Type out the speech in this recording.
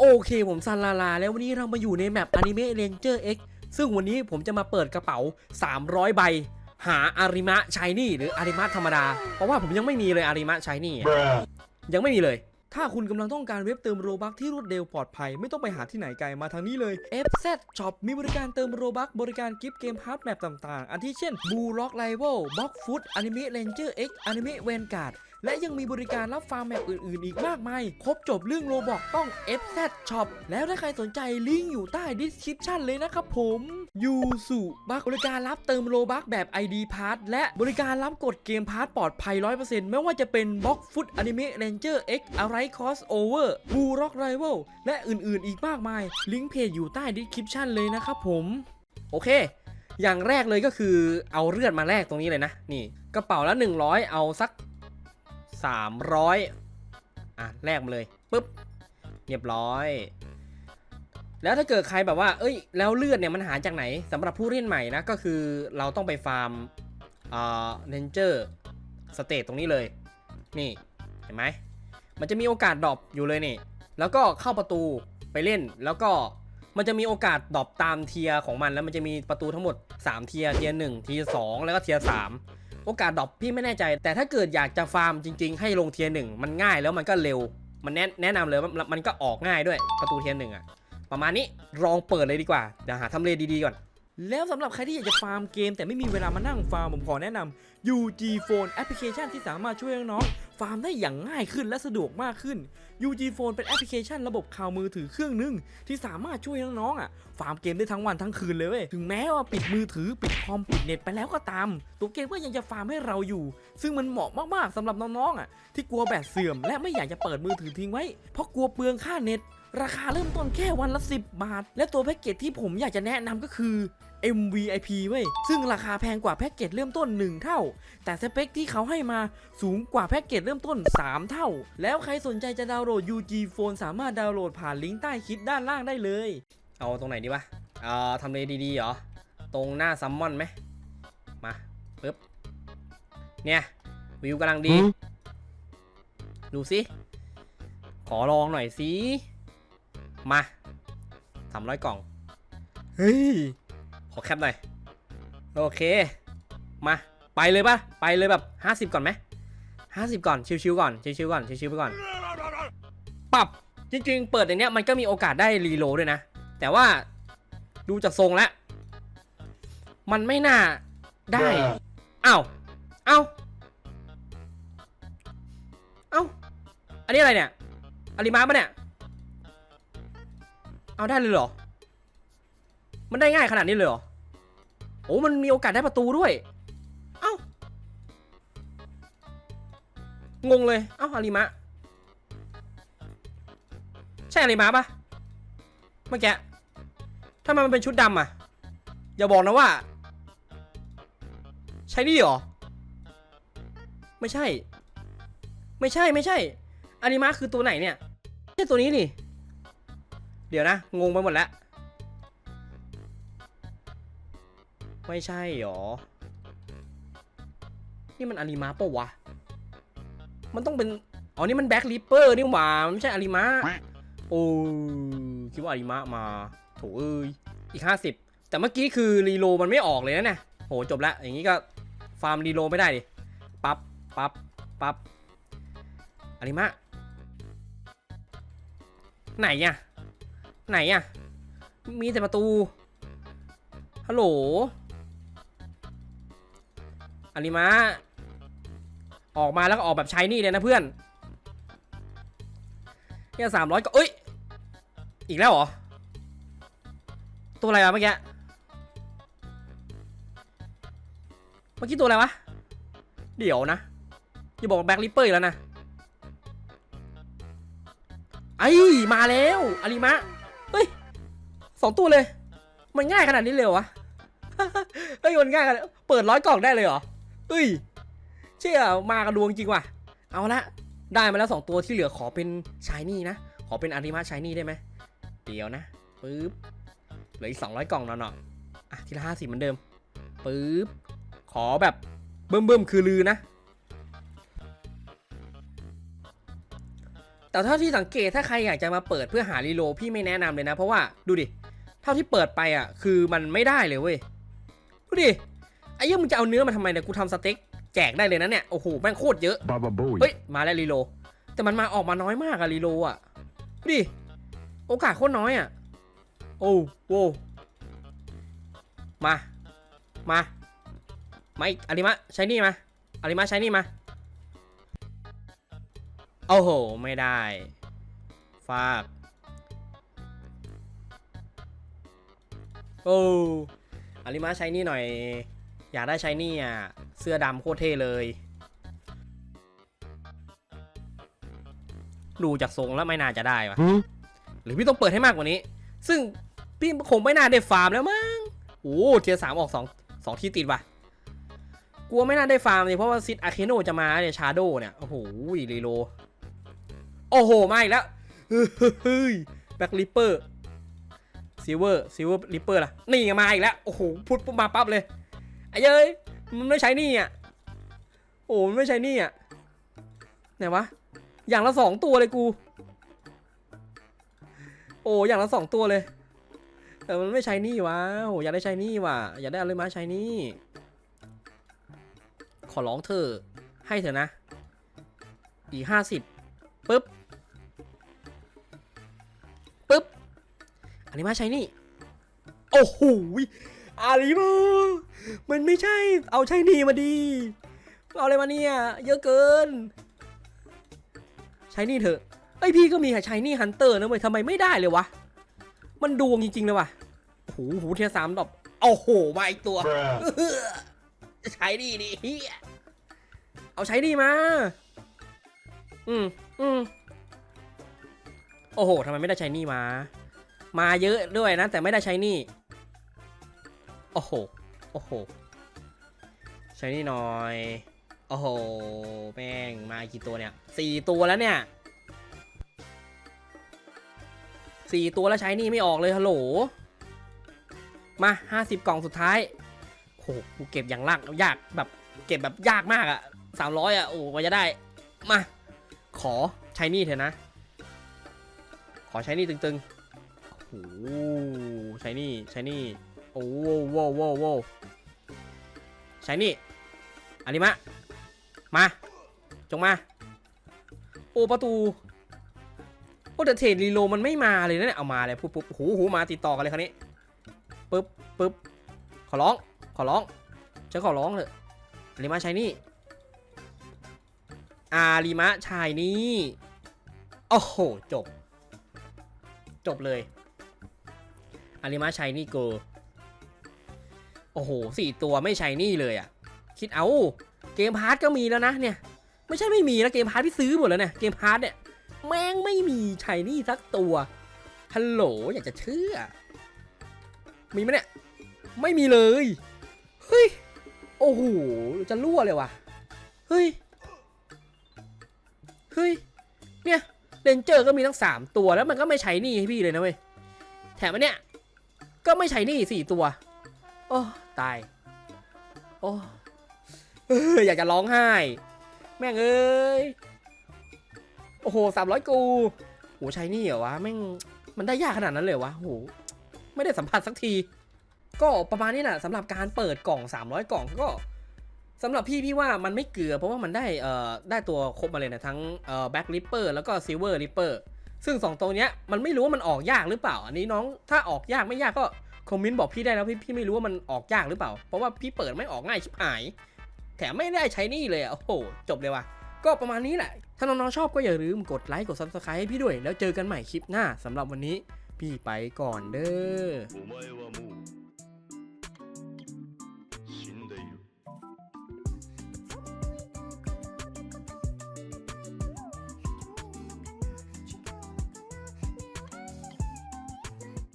โอเคผมซันลาลา แล้ววันนี้เรามาอยู่ในแมป Anime Ranger X ซึ่งวันนี้ผมจะมาเปิดกระเป๋า 300 ใบ หาอาริมะชายนี่หรืออาริมะธรรมดา เพราะว่าผมยังไม่มีเลยอาริมะชายนี่ ยังไม่มีเลย ถ้าคุณกำลังต้องการเว็บเติมโรบัคที่รวดเร็วปลอดภัย ไม่ต้องไปหาที่ไหนไกลมาทางนี้เลย FZ Shop มีบริการเติมโรบัคบริการกิฟต์เกมฮาร์ดแมปต่างๆอาทิเช่น Blue Rock Rival Box Foot Anime Ranger X Anime Vanguard และยังมีบริการรับฟาร์มแมปอื่นๆ อีกมากมาย ครบจบเรื่องโรบอกต้อง FZ Shop แล้วถ้าใครสนใจลิงก์อยู่ใต้ description เลยนะครับผมยูสุบักบริการรับเติมโลบักแบบ ID Pass และบริการรับกดเกมพาร์ทปลอดภัย 100%ไม่ว่าจะเป็น Box Foot Anime Ranger X Alright Crossover Blue Rock Rival และอื่นๆ อีกมากมาย ลิงก์เพจอยู่ใต้ description เลยนะครับผม โอเค อย่างแรกเลยก็คือเอาเลือดมาแลกตรงนี้เลยนะ นี่ กระเป๋าละ 100 เอาสัก 300 อะแลกมาเลยปุ๊บเรียบร้อย แล้วถ้าเกิดใครแบบว่า เอ้ย แล้วเลือดเนี่ยมันหาจากไหนสำหรับผู้เล่นใหม่นะ ก็คือเราต้องไปฟาร์มเอ่าเรนเจอร์สเตทตรงนี้เลย นี่ เห็นไหม มันจะมีโอกาสดรอปอยู่เลยนี่ แล้วก็เข้าประตูไปเล่นแล้วก็มันจะมีโอกาสดรอปตามเทียของมันแล้วมันจะมีประตูทั้งหมด 3 เทียเทียร์1เทียร์2แล้วก็เทียร์3 โอกาสดรอปพี่ไม่แน่ใจ แต่ถ้าเกิดอยากจะฟาร์มจริง ๆ ให้ลงเทียร์1มันง่ายแล้วมันก็เร็ว มันแนะแนะนำเลยว่ามันมันก็ออกง่ายด้วยประตูเทียร์หนึ่งอะประมาณนี้ลองเปิดเลยดีกว่าเดี๋ยวหาทำเลดีๆก่อน แล้วสำหรับใครที่อยากจะฟาร์มเกม แต่ไม่มีเวลามานั่งฟาร์ม ผมขอแนะนำ UG Phone แอปพลิเคชันที่สามารถช่วยน้องๆฟาร์มได้อย่างง่ายขึ้นและสะดวกมากขึ้น UG Phone เป็นแอปพลิเคชันระบบข่าวมือถือเครื่องหนึง ที่สามารถช่วยน้องๆอะฟาร์มเกมได้ทั้งวันทั้งคืนเลยเว้ยถึงแม้ว่าปิดมือถือปิดคอมปิดเน็ตไปแล้วก็ตาม ตัวเกมก็ยังจะฟาร์มให้เราอยู่ ซึ่งมันเหมาะมากๆสำหรับน้องๆอะที่กลัวแบตเสื่อม และไม่อยากจะเปิดมือถือทิ้งไว้เพราะกลัวเปลืองค่าเน็ต ราคาเริ่มต้นแค่วันละ 10 บาท และตัวแพ็กเกจที่ผมอยากจะแนะนำก็คือ MVIP เว้ย ซึ่งราคาแพงกว่าแพ็กเกจเริ่มต้น 1 เท่า แต่สเปคที่เขาให้มาสูงกว่าแพ็กเกจเริ่มต้น 3 เท่า แล้วใครสนใจจะดาวน์โหลด UG Phone สามารถดาวน์โหลดผ่านลิงก์ใต้คลิปด้านล่างได้เลย เอาตรงไหนดีวะเอ่อทำเลดีๆเหรอ ตรงหน้าซัมมอนไหม มาปึ๊บ เนี่ย วิวกำลังดี ดูสิ ขอลองหน่อยสิ มาสามร้อยกล่อง เฮ้ย ขอแคปหน่อย โอเค มา ไปเลยปะไปเลยแบบ50ก่อนไหม50ก่อน ชิวๆก่อน ชิวๆก่อน ชิวๆไปก่อน ปรับ จริงๆ เปิดอย่างเนี้ยมันก็มีโอกาสได้รีโหลดด้วยนะ แต่ว่าดูจากทรงแล้ว มันไม่น่าได้ Bruh. อ้าวอ้าวอ้าวอันนี้อะไรเนี่ยอาริมาปะเนี่ย เอาได้เลยเหรอ มันได้ง่ายขนาดนี้เลยเหรอ โอ้มันมีโอกาสได้ประตูด้วย เอ้า งงเลย เอ้าอาริมะ ใช่อาริมะปะเมื่อกี้ทำไมมันเป็นชุดดำอะ อย่าบอกนะว่า ใช่นี่เหรอ ไม่ใช่ ไม่ใช่ไม่ใช่อานิมะคือตัวไหนเนี่ย ไม่ใช่ตัวนี้นี่ ดี๋ยวนะ งงไปหมดแล้ว ไม่ใช่หรอ นี่มันอานิมะปะวะ มันต้องเป็น อ๋อ นี่มันแบ็คลิปเปอร์นี่หว่า มันไม่ใช่อานิมะโอ้คิดว่าอานิมะมา โถเอ้ย อีก50แต่เมื่อกี้คือรีโลมันไม่ออกเลยนะเนี่ยโหจบละ อย่างนี้ก็ฟาร์มรีโลไม่ได้ดิ ปั๊บปั๊บปั๊บอาริมะไหนอะ ไหนอะมีแต่ประตู ฮัลโหลอาริมะออกมาแล้วก็ออกแบบใช้นี่เลยนะเพื่อนเนี่ยสามร้อยก็เอ้ย อีกแล้วเหรอ ตัวอะไรวะเมื่อกี้ เมื่อกี้ตัวอะไรวะ เดี๋ยวนะ อย่าบอกแบ็คลิปเปอร์แล้วนะ ไอ้ มาแล้วอาริมะ เฮ้ยสองตัวเลย มันง่ายขนาดนี้เลยเหรอวะเฮ้ยมันง่ายขนาดเปิดร้อยกล่องได้เลยเหรอเฮ้ย เชื่อมากันดวงจริงว่ะ เอาละได้มาแล้วสองตัวที่เหลือขอเป็นชายนี่นะ ขอเป็นอาริมะชายนี่ได้ไหมเดี๋ยวนะปึ๊บเหลืออีกสองร้อยกล่องเนาะเนอะทีละห้าสิบเหมือนเดิมปึ๊บขอแบบเบิ่มๆคือลือนะ แต่เท่าที่สังเกตถ้าใครอยากจะมาเปิดเพื่อหารีโหลดพี่ไม่แนะนำเลยนะ เพราะว่าดูดิ เท่าที่เปิดไปอะ คือมันไม่ได้เลยเว้ย ดูดิ ไอ้เหี้ยังมึงจะเอาเนื้อมาทำไมเนี่ยกูทำสเต็กแจกได้เลยนะเนี่ย โอ้โห แม่งโคตรเยอะ Baba Booey. เฮ้ย มาแล้วรีโหลดแต่มันมาออกมาน้อยมากอะรีโหลดอะดูดิ โอกาสโคตรน้อยอะโอ้โวมา มามาอีกอาริมะใช้นี่มาอาริมะใช้นี่มา โอ้โห ไม่ได้ ฟาดโอ้อาริมะใช้นี่หน่อย อยากได้ใช้นี่อะ เสื้อดำโคตรเท่เลย ดูจากทรงแล้วไม่น่าจะได้วะ Huh? หรือพี่ต้องเปิดให้มากกว่านี้ ซึ่งพี่คงไม่น่าได้ฟาร์มแล้วมั้ง โอ้เทียร์สามออกสองสองทีติดว่ะกลัวไม่น่าได้ฟาร์มเลยเพราะว่าซิดอาเคโนจะมาเนี่ยชาโดเนี่ย โอ้โหรีโล โอ้โห มาอีกแล้วเฮ้ยแบ็คลิปเปอร์ซิลเวอร์ซิลเวอร์ลิปเปอร์ล่ะ นี่มาอีกแล้ว โอ้โห พุดปุ๊บมาปั๊บเลยไอ้เย้ย มันไม่ใช้นี่อะ โอ้มันไม่ใช้นี่อะ ไหนวะ อย่างละสองตัวเลยกู โอ้อย่างละสองตัวเลย แต่มันไม่ใช้นี่วะ โอ้อยากได้ใช้นี่ว่ะอยากได้อะไรมาใช้นี่ ขอร้องเธอ ให้เถอะนะ อีกห้าสิบปึ๊บ ปึ๊บอันนี้มาใช้นี่ โอ้โหอาลีมามันไม่ใช่ เอาใช้นี่มาดี เอาอะไรมาเนี่ย เยอะเกิน ใช้นี่เถอะไอพี่ก็มีใช้นี่ฮันเตอร์นะเว้ยทำไมไม่ได้เลยวะ มันดวงจริงๆเลยว่ะโอ้โหหูเทียร์สามดอกโอ้โหมาอีกตัว ใช้ดีดิเอาใช้ดีมา อืมอืม โอ้โหทำไมไม่ได้ใช้นี่มา มาเยอะด้วยนะ แต่ไม่ได้ใช้นี่ โอ้โห โอ้โห ใช้นี่หน่อย โอ้โห แม่ง มากี่ตัวเนี่ยสี่ตัวแล้วเนี่ยสี่ตัวแล้วใช้นี่ไม่ออกเลยฮัลโหล มาห้าสิบกล่องสุดท้ายโหกูเก็บอย่างลากยากแบบเก็บแบบยากมากอะสามร้อยอะโอ้กว่าจะได้ มา ขอใช้นี่เถอะนะ อใช้นี่ตึงๆโอ้โหใช้นี่ใช้นี่โอ้โหโว้โว้โว้ใช้นี่อันนี้มะ มา จงมา โอ้ประตู โอ้แต่เทรดรีโลมันไม่มาเลยนะเนี่ย เอามาเลยปุ๊บปุ๊บโอ้โหโอ้โหมาติดต่อกันเลยคราวนี้ปึ๊บปึ๊บขอร้อง ขอร้องฉันขอร้องเถอะอาริมะชายนี่อาริมะชายนี่ โอ้โห จบ จบเลยอาริมะชายนี่โก โอ้โหสี่ตัวไม่ใช่นี่เลยอะคิดเอา เกมพาร์ทก็มีแล้วนะเนี่ย ไม่ใช่ไม่มีนะเกมพาร์ทพี่ซื้อหมดแล้วเนี่ย เกมพาร์ทเนี่ย แม่งไม่มีชายนี่สักตัว ฮัลโหลอยากจะเชื่อ มีไหมเนี่ย ไม่มีเลย เฮ้ย โอ้โห จะรั่วเลยว่ะ เฮ้ย เฮ้ย เนี่ย เรนเจอร์ก็มีทั้งสามตัวแล้วมันก็ไม่ใช้นี่ให้พี่เลยนะเว้ย แถมอันเนี้ยก็ไม่ใช้นี่สี่ตัว โอ้ตาย โอ้ออยากจะร้องไห้ แม่งเอ้ย โอ้โหสามร้อยกูโหใช้นี่เหรอวะแม่งมันได้ยากขนาดนั้นเลยวะโหไม่ได้สัมผัสสักที ก็ประมาณนี้แหละสำหรับการเปิดกล่อง 300 กล่องก็ สำหรับพี่พี่ว่ามันไม่เกือเพราะว่ามันได้ได้ตัวครบมาเลยนะทั้งแบ็กริปเปอร์แล้วก็ซิลเวอร์ริปเปอร์ซึ่ง 2 ตัวเนี้ยมันไม่รู้ว่ามันออกยากหรือเปล่า อันนี้น้องถ้าออกยากไม่ยากก็คอมเมนต์บอกพี่ได้แล้วพี่พี่ไม่รู้ว่ามันออกยากหรือเปล่า เพราะว่าพี่เปิดไม่ออกง่ายชิบหาย แถมไม่ได้ใช้นี่เลยอะโอ้โหจบเลยว่ะก็ประมาณนี้แหละ ถ้าน้องๆชอบก็อย่าลืมกดไลค์กดซับสไครต์ให้พี่ด้วย แล้วเจอกันใหม่คลิปหน้าสำหรับวันนี้ พี่ไปก่อนเด้อ